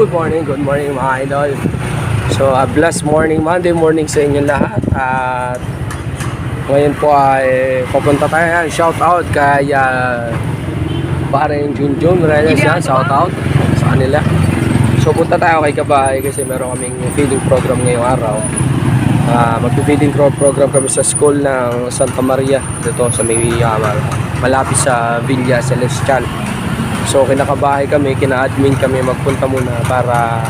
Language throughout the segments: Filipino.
Good morning, good morning mga idol. So, a blessed morning, Monday morning sa inyo lahat. At ngayon po ay pupunta tayo. Shout out kay uh, parang Junjun Reyes yan. Shout out sa kanila. So, punta tayo kay Kabahay kasi meron kaming feeding program ngayong araw. Uh, Mag-feeding pro- program kami sa school ng Santa Maria dito sa may uh, malapit sa Villa Celestial. So kinakabahay kami, kina-admin kami magpunta muna para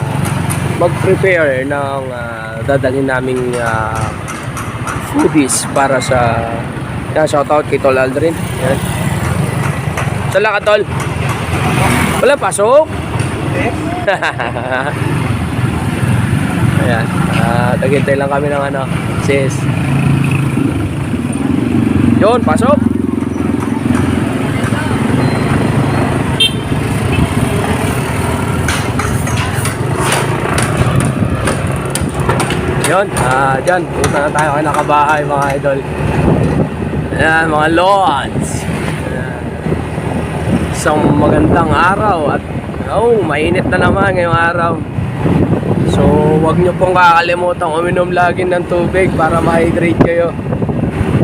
mag-prepare ng ah, dadalhin naming ah, foodies para sa yan, shoutout kay Tol Aldrin. Yan. Sala ka Tol? Wala pasok? Ayan. Uh, taghintay lang kami ng ano, sis. Yun, pasok. Yun, ah, dyan, punta na tayo kay nakabahay mga idol. Ayan, mga lords. Isang magandang araw at oh, mainit na naman ngayong araw. So, wag nyo pong kakalimutan uminom lagi ng tubig para ma-hydrate kayo.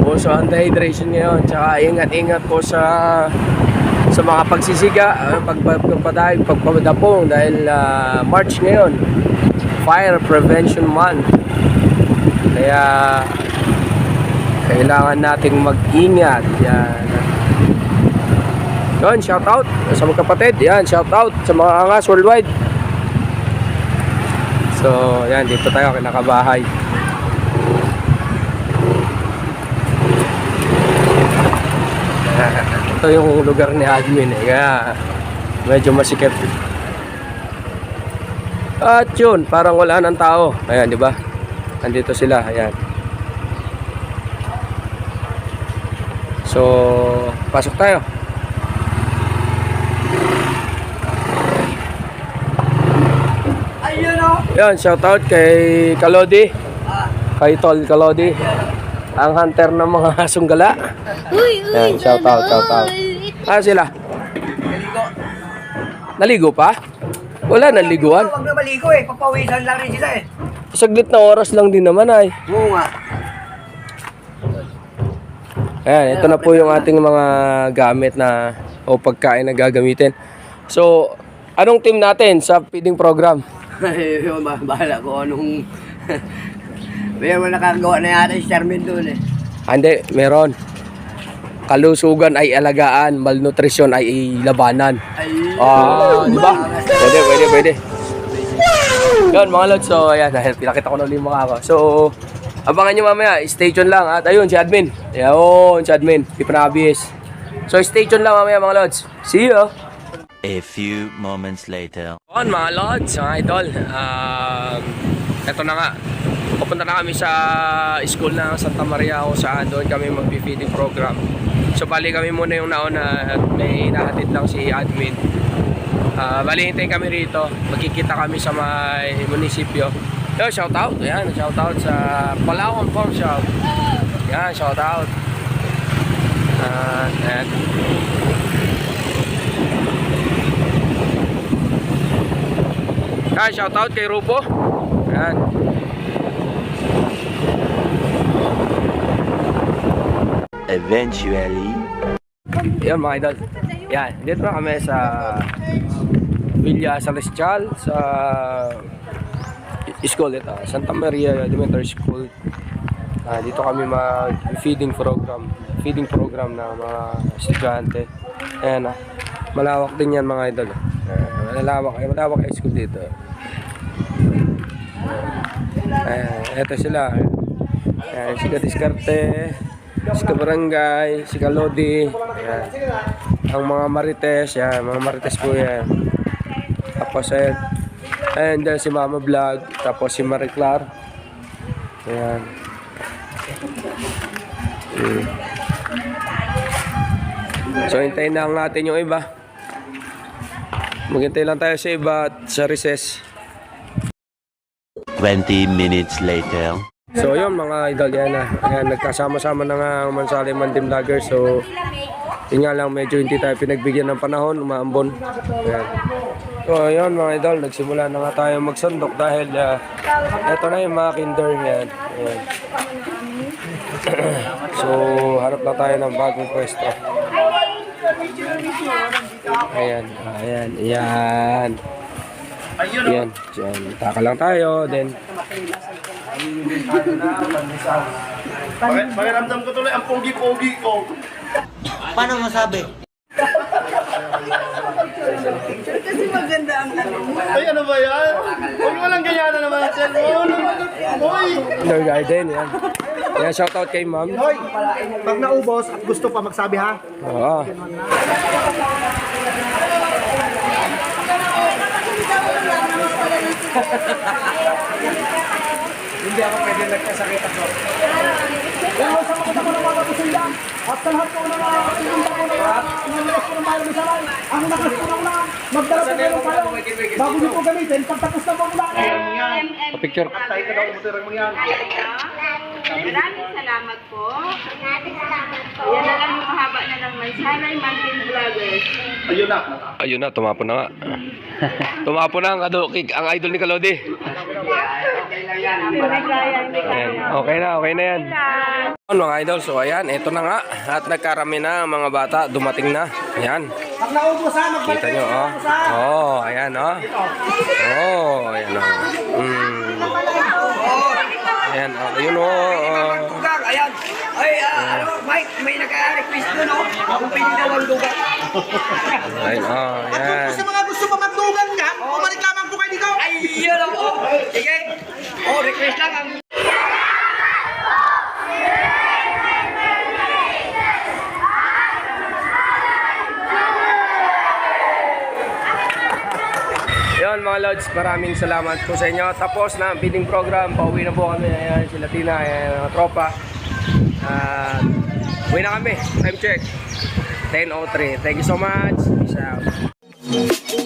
Puso ang dehydration ngayon. Tsaka ingat-ingat po sa sa mga pagsisiga, ah, pag pagpadahig, pagpapadapong dahil ah, March ngayon. Fire Prevention Month. Kaya kailangan nating mag-ingat. Yan. Yun, shout out sa mga kapatid. Yan, shout out sa mga angas worldwide. So, yan, dito tayo kinakabahay. Ito yung lugar ni admin eh. Kaya medyo masikip. At yun, parang wala ng tao. Ayan, di ba? Andito sila, ayan. So, pasok tayo. Ayun o. Yan, shout out kay Kalodi. Kay Tol Kalodi. Ang hunter ng mga hasong gala. Uy, uy, Yan, shout out, shout out. Ah, sila. Naligo. Naligo pa? Wala, naliguan. Huwag na maligo eh. Papawisan lang rin sila eh. Saglit na oras lang din naman ay. Oo nga. Ayan, ito na po yung ating mga gamit na o pagkain na gagamitin. So, anong team natin sa feeding program? Ayun, ba- bahala ko anong... May mo nakagawa na yata si Charmin doon eh. Ah, hindi, meron. Kalusugan ay alagaan, malnutrition ay labanan. Ay, Ah, di ba? Pwede, pwede, pwede. Yun, mga lods. So, ayan, dahil pinakita ko na ulit yung mukha ko. So, abangan nyo mamaya. Stay tuned lang. At ayun, si admin. Ayun, si admin. Di pa nakabihis. So, stay tuned lang mamaya, mga lods. See you! A few moments later. On mga lods, mga idol. Um, eto na nga. Pupunta na kami sa school ng Santa Maria kung saan doon kami mag-feeding program. So bali kami muna yung nauna at may nahatid lang si admin. Uh, bali hintayin kami rito. Magkikita kami sa may munisipyo. Yo, shout out. Yan, shout out sa Palawan Farm Shop. Yan, shout out. Uh, and, Yan, shout out kay Rupo. Yan. Eventually. Yan mga idol. Yan, dito na kami sa Villa Celestial sa school ito, Santa Maria Elementary School. Ah, dito kami mag-feeding program, feeding program ng mga estudyante. Ayan ah. Malawak din yan mga idol. Ah, malawak, ay malawak high school dito. Ayan, eto sila. Ayan, si Kadiskarte, si Kabarangay, si Kalodi. Ayan. Ang mga Marites, yan, mga Marites po yan. Tapos ayan, ayan dyan si Mama Vlog, tapos si Marie Clar. Ayan. Mm. So, hintayin na lang natin yung iba. Maghintay lang tayo sa iba at sa recess. 20 minutes later. So yun mga idol yan na. Ayan, nagkasama-sama na nga ang Mansali Mandim Vlogger. So yun nga lang medyo hindi tayo pinagbigyan ng panahon, umaambon. Ayan. So, ayun mga idol, nagsimula na nga tayo magsundok dahil uh, ito na yung mga kinder yan. Ayan. so, harap na tayo ng bagong pwesto. Ayan, ayan, ayan. Ayan, dyan. Taka lang tayo, then... Pakiramdam ko tuloy ang pogi-pogi ko. Paano masabi? Ay, ano ba yan? Huwag mo lang ganyan na naman ang cellphone. Hoy! Kindergarten, yan. Yan, shoutout kay ma'am. Hoy, pag naubos at gusto pa magsabi ha, Oo. Hindi ako pwede nagkasakit ako. Pero sa mga naman ng mga kasundan, at sa lahat po ng mga kasundan ko na yan, nanilas ko ng mahal ng saray, ang nakas ko lang lang, magdala po kayo kayo, bago niyo po gamitin, pagtapos na po. Picture. Maraming salamat po. Yan na lang yung mahaba na ng Mansanay Mountain Vloggers. Ayun na. Ayun na, tumapo na nga. tumapo na ang, kik- ang idol ni Kalodi. Ayan. Okay na, okay na yan. Ano mga idol, so ayan, ito na nga. At nagkarami na ang mga bata, dumating na. Ayan, kita nyo, oh. Oh, ayan, oh. Oh, ayan, oh. Mm. Ayan, oh, ayun, oh. oh. Ayan. Ay, ah, ano, Mike, may naka-request doon, oh. Kung pwede daw ang dugang. Ayan, oh, ayan. Sa mga gusto pa magdugan niya, bumalik lamang yun lang, oh. Sige. Oh, request lang ang... Yun mga Lods, maraming salamat po sa inyo. Tapos na ang bidding program, pauwi na po kami. Ayan, sila Tina, ayan, mga tropa. At uwi na kami. Time check. 10.03. Thank you so much. Peace out.